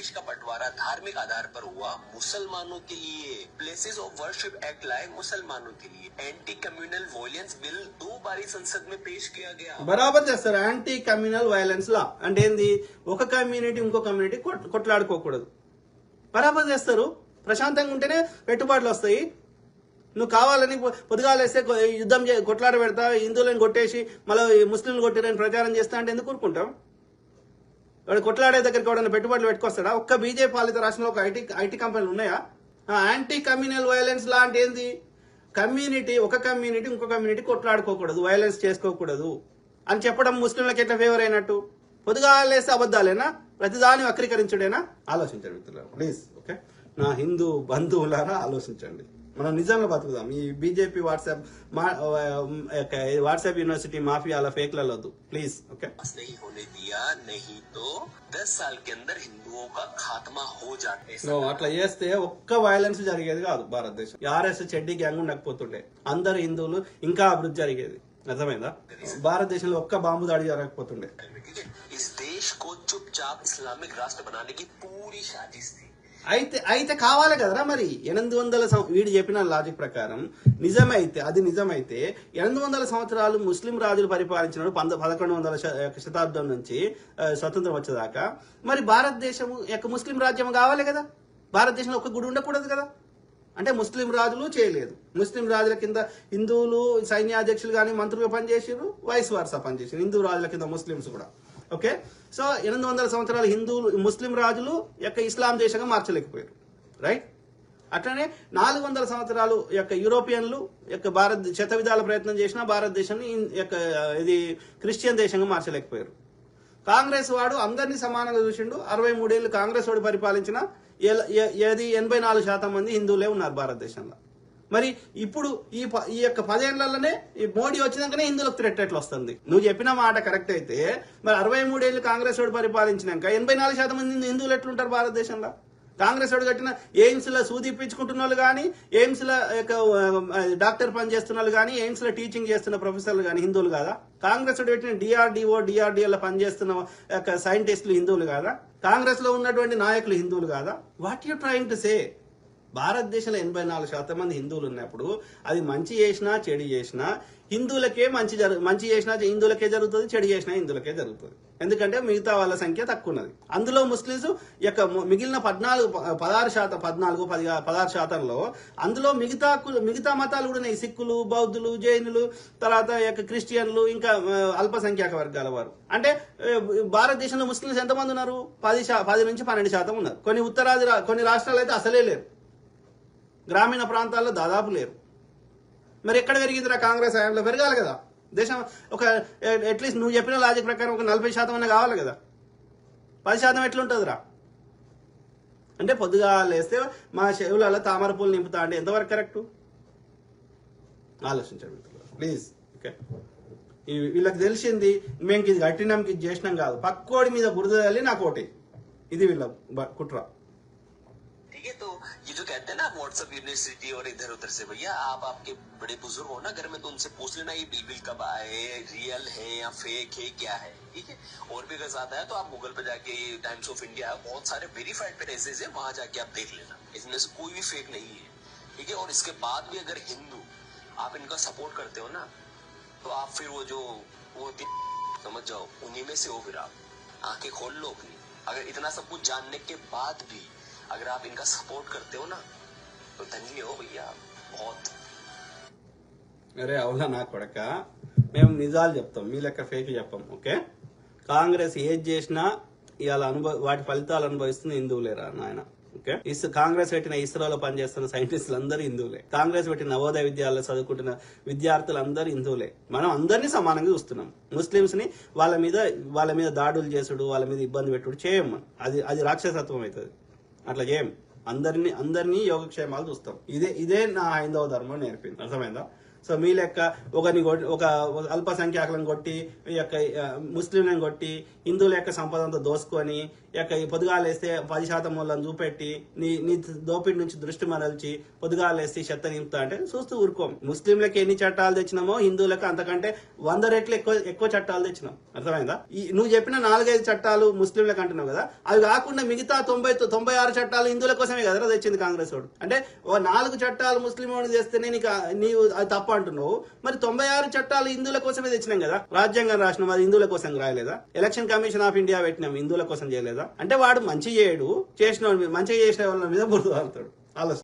देश का बंटवारा धार्मिक आधार पर हुआ मुसलमानों के लिए प्लेसेस ऑफ वर्शिप एक्ट लाए मुसलमानों के लिए एंटी कम्युनल वॉयलेंस बिल दो बारी संसद में पेश किया गया బరాబర్ చేస్తారు యాంటీ కమ్యూనల్ వైలెన్స్ లా అంటే ఏంది ఒక కమ్యూనిటీ ఇంకో కమ్యూనిటీ కొట్- కొట్లాడుకోకూడదు బరాబర్ చేస్తారు ప్రశాంతంగా ఉంటేనే పెట్టుబడులు వస్తాయి నువ్వు కావాలని పొ- పొద్దుగాలేస్తే కొ- యుద్ధం చే- కొట్లాడ పెడతా హిందువులను కొట్టేసి మళ్ళీ ముస్లింలు కొట్టారని ప్రచారం చేస్తా అంటే ఎందుకు ఊరుకుంటాం వాడు కొట్లాడే దగ్గరికి ఎవడైనా పెట్టుబడులు పెట్టుకొస్తాడా? ఒక్క బీజేపీ పాలిత రాష్ట్రంలో ఒక ఐటీ ఐటీ కంపెనీలు ఉన్నాయా? యాంటీ కమ్యూనల్ వైలెన్స్ లాంటి ఏంది? కమ్యూనిటీ ఒక కమ్యూనిటీ ఇంకో కమ్యూనిటీ కొట్లాడుకోకూడదు వైలెన్స్ చేసుకోకూడదు అని చెప్పడం ముస్లింలకు ఎట్లా ఫేవర్ అయినట్టు? పొద్దుగా లేస్తే అబద్ధాలేనా? ప్రతిదాని వక్రీకరించుడేనా? ఆలోచించండి మిత్రులారా ప్లీజ్ ఓకే నా హిందూ బంధువులారా ఆలోచించండి. మనం నిజంగా బతుకుదాం ఈ బీజేపీ వాట్సాప్ మా యొక్క వాట్సాప్ యూనివర్సిటీ మాఫియాల ఫేక్లలో వద్దు ప్లీజ్ ఓకే पास नहीं होने दिया नहीं तो दस साल के अंदर हिंदुओं का खात्मा हो जाता సో అట్లా చేస్తే ఒక్క వైలెన్స్ జరిగేది కాదు భారతదేశం ఆర్ఎస్ చెడ్డీ గ్యాంగ్ ఉండకపోతుండే అందరు హిందువులు ఇంకా అభివృద్ధి జరిగేది అర్థమైందా భారతదేశంలో ఒక్క బాంబు దాడి జరగకపోతుండే ठीक है इस देश को चुपचाप इस्लामिक राष्ट्र बनाने की पूरी साजिश थी అయితే అయితే కావాలి కదరా మరి. ఎనిమిది వందల వీడు చెప్పిన లాజిక్ ప్రకారం నిజమైతే అది నిజమైతే ఎనిమిది వందల సంవత్సరాలు ముస్లిం రాజులు పరిపాలించినాడు పంద పదకొండు వందల శతాబ్దం నుంచి స్వతంత్రం వచ్చేదాకా మరి భారతదేశం యొక్క ముస్లిం రాజ్యం కావాలి కదా. భారతదేశంలో ఒక గుడి ఉండకూడదు కదా. అంటే ముస్లిం రాజులు చేయలేదు. ముస్లిం రాజుల కింద హిందువులు సైన్యాధ్యక్షులు కానీ మంత్రులుగా పనిచేసారు వైస్ వార్సా పనిచేసారు హిందూ రాజుల కింద ముస్లిమ్స్ కూడా. ఓకే? సో ఎనిమిది వందల సంవత్సరాలు హిందువులు ముస్లిం రాజులు యొక్క ఇస్లాం దేశంగా మార్చలేకపోయారు. రైట్? అట్లనే నాలుగు వందల సంవత్సరాలు యొక్క యూరోపియన్లు యొక్క భారత్ శత విధాల ప్రయత్నం చేసినా భారతదేశాన్ని యొక్క ఇది క్రిస్టియన్ దేశంగా మార్చలేకపోయారు. కాంగ్రెస్ వాడు అందరినీ సమానంగా చూసిండు. అరవై మూడేళ్ళు కాంగ్రెస్ వాడు పరిపాలించిన ఏది? ఎనభై నాలుగు శాతం మంది హిందువులే ఉన్నారు భారతదేశంలో. మరి ఇప్పుడు ఈ ప- ఈ యొక్క పదేళ్ళలోనే ఈ మోడీ వచ్చినాకనే హిందువులకు థ్రెట్ ఎట్లా వస్తుంది? నువ్వు చెప్పిన మాట కరెక్ట్ అయితే మరి అరవై మూడేళ్ళు కాంగ్రెస్ వాడు పరిపాలించినాక ఎనభై నాలుగు శాతం మంది హిందువులు ఎట్లుంటారు భారతదేశంలో? కాంగ్రెస్ వాడు కట్టిన ఎయిమ్స్లో సూది వాళ్ళు కానీ ఎయిమ్స్లో యొక్క, డాక్టర్ పని చేస్తున్న వాళ్ళు కానీ ఎయిమ్స్లో టీచింగ్ చేస్తున్న ప్రొఫెసర్లు కానీ హిందువులు కాదా? కాంగ్రెస్ వాడు పెట్టిన డిఆర్డిఓ డిఆర్డిఓ పనిచేస్తున్న యొక్క సైంటిస్టులు హిందువులు కాదా? కాంగ్రెస్లో ఉన్నటువంటి నాయకులు హిందువులు కాదా? What you trying to say భారతదేశంలో ఎనభై నాలుగు శాతం మంది హిందువులు ఉన్నప్పుడు అది మంచి చేసినా చెడు చేసినా హిందువులకే మంచి జరు మంచి చేసినా హిందువులకే జరుగుతుంది చెడు చేసినా హిందువులకే జరుగుతుంది. ఎందుకంటే మిగతా వాళ్ళ సంఖ్య తక్కువ ఉన్నది. అందులో ముస్లిమ్స్ యొక్క మిగిలిన పద్నాలుగు పదహారు శాతం పద్నాలుగు పది పదహారు శాతంలో అందులో మిగతా మిగతా మతాలు కూడా ఉన్నాయి. సిక్కులు బౌద్ధులు జైనులు తర్వాత యొక్క క్రిస్టియన్లు ఇంకా అల్పసంఖ్యాక వర్గాల వారు. అంటే భారతదేశంలో ముస్లిమ్స్ ఎంతమంది ఉన్నారు? పది శా పది నుంచి పన్నెండు శాతం ఉన్నారు. కొన్ని ఉత్తరాది కొన్ని రాష్ట్రాలు అయితే అసలే లేరు. గ్రామీణ ప్రాంతాల్లో దాదాపు లేరు. మరి ఎక్కడ పెరిగిందిరా కాంగ్రెస్ హయాంలో పెరగాలి కదా. దేశం ఒక అట్లీస్ట్ నువ్వు చెప్పిన లాజిక్ ప్రకారం ఒక నలభై శాతం అన్న కావాలి కదా. పది శాతం ఎట్లుంటుందిరా? అంటే పొద్దుగా లేస్తే మా చెవులలో తామర పూలు నింపుతా అంటే ఎంతవరకు కరెక్ట్? ఆలోచించండి ప్లీజ్. ఓకే. వీళ్ళకి తెలిసింది మేము ఇది కట్టినాం ఇది చేసినాం కాదు. పక్కోడి మీద బురద తల్లి నాకు ఒకటి ఇది వీళ్ళ కుట్ర. ये जो कहते हैं ना व्हाट्सएप यूनिवर्सिटी और इधर उधर से, भैया, आप आपके बड़े बुज़ुर्ग हो ना, घर में तो उनसे पूछ लेना ये बिल बिल कब आए रियल है या फेक है, क्या है, ठीक है? और भी अगर ज़्यादा है तो आप गूगल पे जाके टाइम्स ऑफ़ इंडिया बहुत सारे वेरीफाइड पेजेस है, वहाँ जाके आप देख लेना। इसमें से कोई भी फेक नहीं है, ठीक है? और इसके बाद भी अगर हिंदू, आप इनका सपोर्ट करते हो ना तो आप फिर वो जो, वो समझ जाओ, उन्हीं में से हो फिर आप। आँखें खोल लो अपनी। अगर इतना सब कुछ जानने के बाद भी अगर आप इनका सपोर्ट करते हो ना तो धन्य हो भैया आप, बहुत అరే అవునా నా కొడక మేము నిజాలు చెప్తాం మీ లెక్క ఫేక్ చెప్పాం ఓకే కాంగ్రెస్ ఏది చేసినా ఇవాళ అనుభవ వాటి ఫలితాలు అనుభవిస్తుంది హిందువులేరా నాయన ఓకే ఇస్ కాంగ్రెస్ పెట్టిన ఇస్రోలో పనిచేస్తున్న సైంటిస్టులు అందరూ హిందువులే కాంగ్రెస్ పెట్టిన నవోదయ విద్యాలయాలు చదువుకుంటున్న విద్యార్థులందరూ హిందువులే మనం అందరినీ సమానంగా చూస్తున్నాం ముస్లిమ్స్ ని వాళ్ళ మీద వాళ్ళ మీద దాడులు చేసుడు వాళ్ళ మీద ఇబ్బంది పెట్టుడు చేయం మనం అది అది రాక్షసత్వం అవుతుంది అట్లా చేయం. అందరినీ అందరినీ యోగక్షేమాలు చూస్తాం. ఇదే ఇదే నా హైందవ ధర్మం నేర్పింది. అర్థమైందా? సో మీ లెక్క ఒకరిని కొట్టి- ఒక అల్పసంఖ్యాకులను కొట్టి ఈ యొక్క ముస్లింలను కొట్టి హిందువుల యొక్క సంపదంతో దోసుకొని ఈ యొక్క ఈ పొదుగాలేస్తే పది శాతం వాళ్ళని చూపెట్టి నీ నీ దోపిడి నుంచి దృష్టి మరల్చి పొదుగాలేసి చెత్త నింపుతా అంటే చూస్తూ ఊరుకోం. ముస్లింలకు ఎన్ని చట్టాలు తెచ్చినామో హిందువులకు అంతకంటే వంద రెట్లు ఎక్కువ ఎక్కువ చట్టాలు తెచ్చినాం. అర్థమైందా? ఈ నువ్వు చెప్పిన నాలుగైదు చట్టాలు ముస్లింలకు అంటున్నావు కదా అవి కాకుండా మిగతా తొంభై తొంభై ఆరు చట్టాలు హిందువుల కోసమే కదరా తెచ్చింది కాంగ్రెస్ వాడు. అంటే ఓ నాలుగు చట్టాలు ముస్లిం వాడు చేస్తేనే నీకు నీవు అది తప్పు అంటున్నావు? మరి తొంభై ఆరు చట్టాలు హిందువుల కోసమే తెచ్చినాం కదా? రాజ్యాంగం రాసినాం అది హిందువుల కోసం రాయలేదా? ఎలక్షన్ కమిషన్ ఆఫ్ ఇండియా పెట్టినాం హిందువుల కోసం చేయలేదా? అంటే వాడు మంచి చేయడు చేసిన మంచి మీద- మంచిగా చేసిన వాళ్ళ మీద బురద వాళ్తాడు. ఆలోచన.